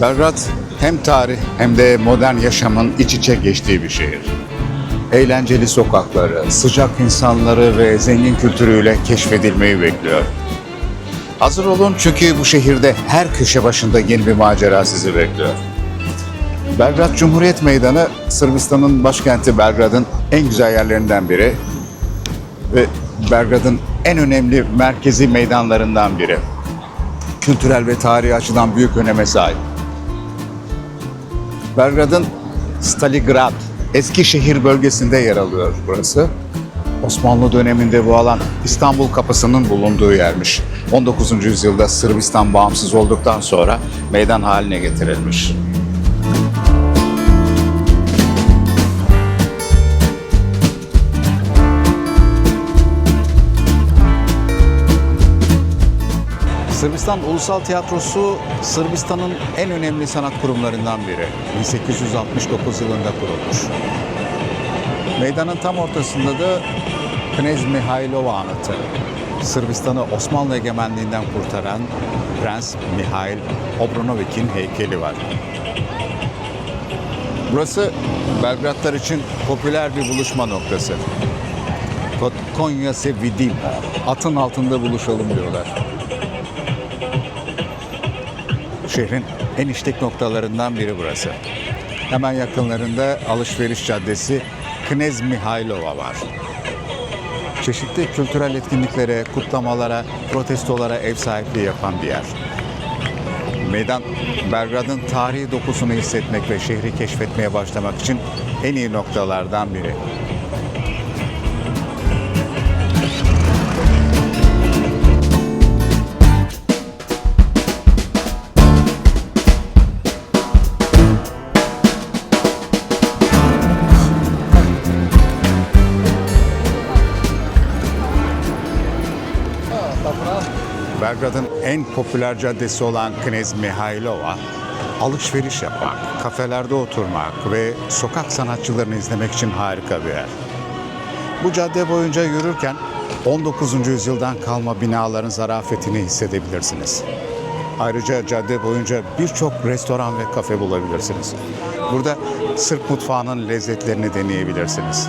Belgrad hem tarih hem de modern yaşamın iç içe geçtiği bir şehir. Eğlenceli sokakları, sıcak insanları ve zengin kültürüyle keşfedilmeyi bekliyor. Hazır olun çünkü bu şehirde her köşe başında yeni bir macera sizi bekliyor. Belgrad Cumhuriyet Meydanı Sırbistan'ın başkenti Belgrad'ın en güzel yerlerinden biri ve Belgrad'ın en önemli merkezi meydanlarından biri. Kültürel ve tarihi açıdan büyük öneme sahip. Belgrad'ın Staligrad, Eskişehir bölgesinde yer alıyor burası. Osmanlı döneminde bu alan İstanbul kapısının bulunduğu yermiş. 19. yüzyılda Sırbistan bağımsız olduktan sonra meydan haline getirilmiş. Sırbistan Ulusal Tiyatrosu Sırbistan'ın en önemli sanat kurumlarından biri. 1869 yılında kurulmuş. Meydanın tam ortasında da Knez Mihailova anıtı. Sırbistan'ı Osmanlı egemenliğinden kurtaran Prens Mihail Obrunovic'in heykeli var. Burası Belgradlar için popüler bir buluşma noktası. Konya se vidim. Atın altında buluşalım diyorlar. Şehrin en işlek noktalarından biri burası. Hemen yakınlarında alışveriş caddesi Knez Mihailova var. Çeşitli kültürel etkinliklere, kutlamalara, protestolara ev sahipliği yapan bir yer. Meydan, Belgrad'ın tarihi dokusunu hissetmek ve şehri keşfetmeye başlamak için en iyi noktalardan biri. Belgrad'ın en popüler caddesi olan Knez Mihailova, alışveriş yapmak, kafelerde oturmak ve sokak sanatçılarını izlemek için harika bir yer. Bu cadde boyunca yürürken 19. yüzyıldan kalma binaların zarafetini hissedebilirsiniz. Ayrıca cadde boyunca birçok restoran ve kafe bulabilirsiniz. Burada Sırp mutfağının lezzetlerini deneyebilirsiniz.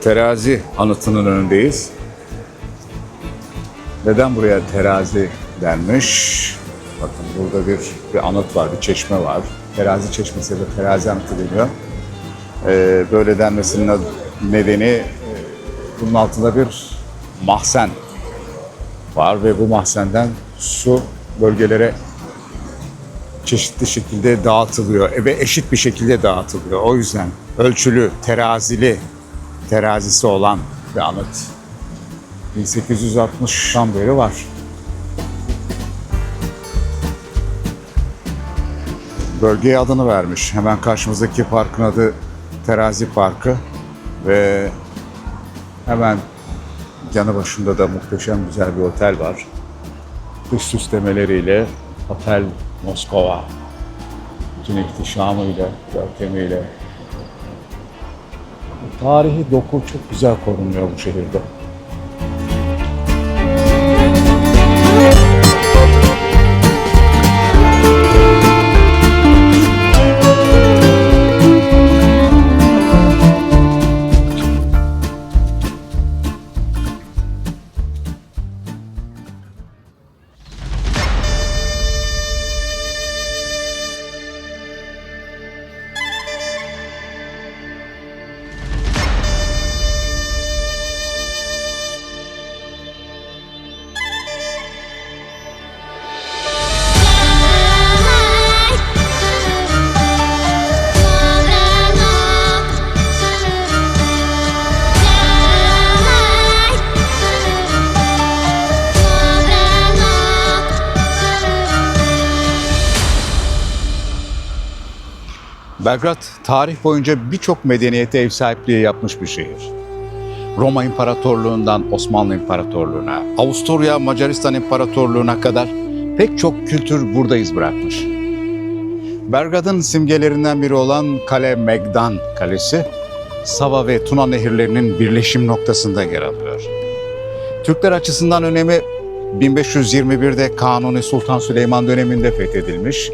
Terazi anıtının önündeyiz. Neden buraya terazi denmiş? Bakın burada bir, bir anıt var, bir çeşme var. Terazi çeşmesi de terazi anıtı deniyor. Ee, böyle denmesinin nedeni e, bunun altında bir mahzen var ve bu mahzenden su bölgelere çeşitli şekilde dağıtılıyor ve eşit bir şekilde dağıtılıyor. O yüzden ölçülü, terazili, terazisi olan bir anıt. 1860'dan beri var. Bölgeye adını vermiş. Hemen karşımızdaki parkın adı Terazi Parkı ve hemen yanı başında da muhteşem güzel bir otel var. Dış süslemeleriyle Otel Moskova bütün ihtişamıyla, görkemiyle. Tarihi doku çok güzel korunuyor bu şehirde. Belgrad tarih boyunca birçok medeniyete ev sahipliği yapmış bir şehir. Roma İmparatorluğundan Osmanlı İmparatorluğu'na, Avusturya Macaristan İmparatorluğu'na kadar pek çok kültür burada iz bırakmış. Belgrad'ın simgelerinden biri olan Kale Megdan Kalesi, Sava ve Tuna nehirlerinin birleşim noktasında yer alıyor. Türkler açısından önemi 1521'de Kanuni Sultan Süleyman döneminde fethedilmiş,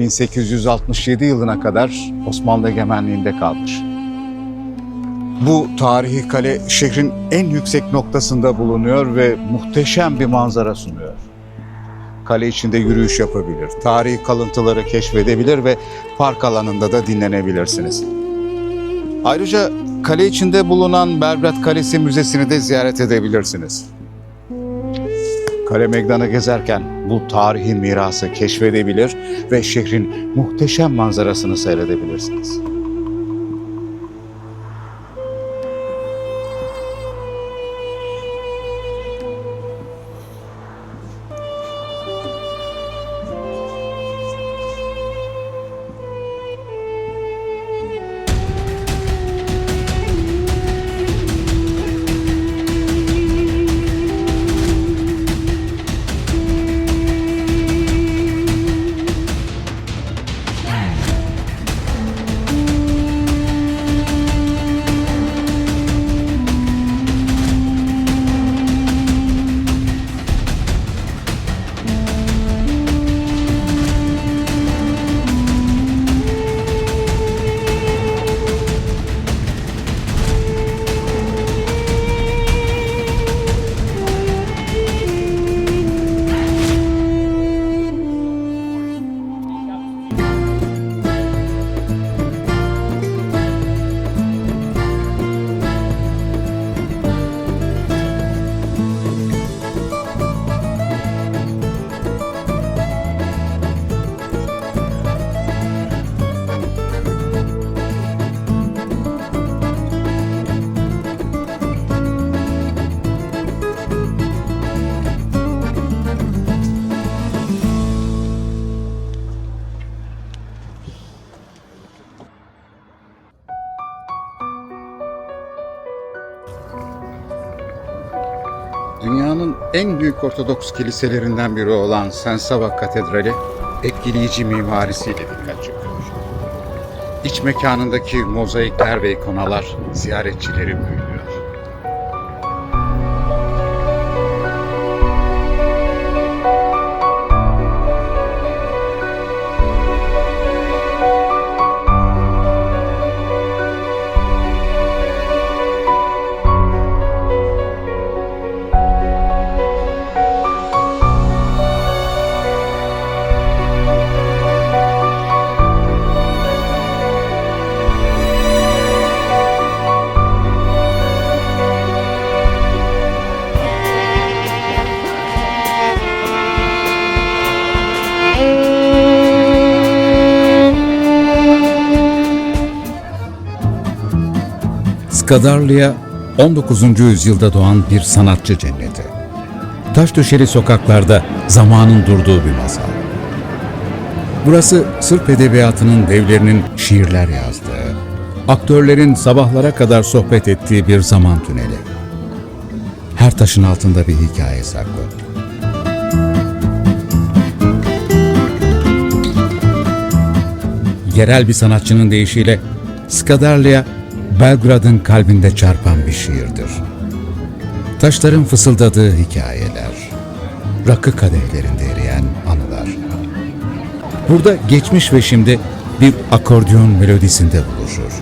1867 yılına kadar Osmanlı egemenliğinde kalmış. Bu tarihi kale şehrin en yüksek noktasında bulunuyor ve muhteşem bir manzara sunuyor. Kale içinde yürüyüş yapabilir, tarihi kalıntıları keşfedebilir ve park alanında da dinlenebilirsiniz. Ayrıca kale içinde bulunan Belgrad Kalesi Müzesi'ni de ziyaret edebilirsiniz. Kale Meydanı gezerken bu tarihi mirası keşfedebilir ve şehrin muhteşem manzarasını seyredebilirsiniz. En büyük Ortodoks kiliselerinden biri olan Saint Katedrali etkileyici mimarisiyle dikkat çekiyor. İç mekanındaki mozaikler ve ikonalar ziyaretçileri büyülüyor. Skadarlia 19. yüzyılda doğan bir sanatçı cenneti. Taş döşeli sokaklarda zamanın durduğu bir masal. Burası Sırp edebiyatının devlerinin şiirler yazdığı, aktörlerin sabahlara kadar sohbet ettiği bir zaman tüneli. Her taşın altında bir hikaye saklı. Yerel bir sanatçının deyişiyle Skadarlia, Belgrad'ın kalbinde çarpan bir şiirdir. Taşların fısıldadığı hikayeler, rakı kadehlerinde eriyen anılar. Burada geçmiş ve şimdi bir akordeon melodisinde buluşur.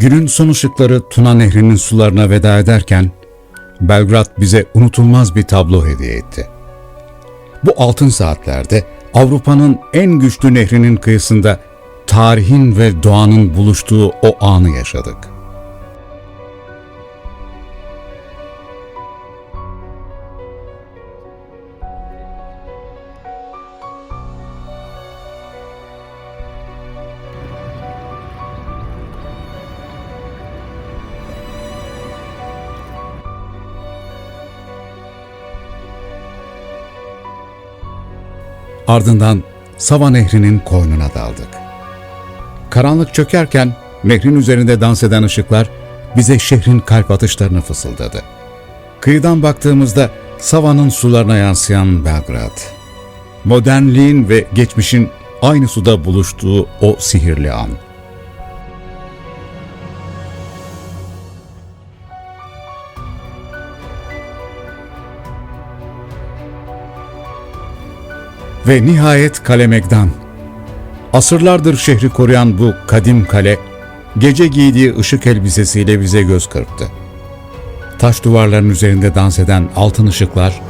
Günün son ışıkları Tuna Nehri'nin sularına veda ederken Belgrad bize unutulmaz bir tablo hediye etti. Bu altın saatlerde Avrupa'nın en güçlü nehrinin kıyısında tarihin ve doğanın buluştuğu o anı yaşadık. Ardından Sava Nehri'nin koynuna daldık. Karanlık çökerken nehrin üzerinde dans eden ışıklar bize şehrin kalp atışlarını fısıldadı. Kıyıdan baktığımızda Sava'nın sularına yansıyan Belgrad. Modernliğin ve geçmişin aynı suda buluştuğu o sihirli an. Ve nihayet Kale Megdan. Asırlardır şehri koruyan bu kadim kale, gece giydiği ışık elbisesiyle bize göz kırptı. Taş duvarların üzerinde dans eden altın ışıklar,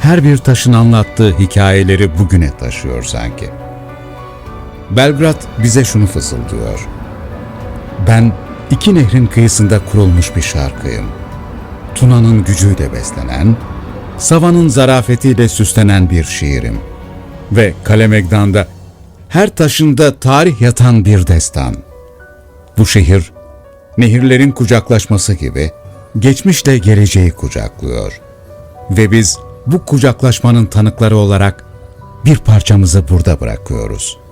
her bir taşın anlattığı hikayeleri bugüne taşıyor sanki. Belgrad bize şunu fısıldıyor. Ben iki nehrin kıyısında kurulmuş bir şarkıyım. Tuna'nın gücüyle beslenen, Sava'nın zarafetiyle süslenen bir şiirim. Ve Kale Megdan'da her taşında tarih yatan bir destan. Bu şehir, nehirlerin kucaklaşması gibi geçmişle geleceği kucaklıyor. Ve biz bu kucaklaşmanın tanıkları olarak bir parçamızı burada bırakıyoruz.''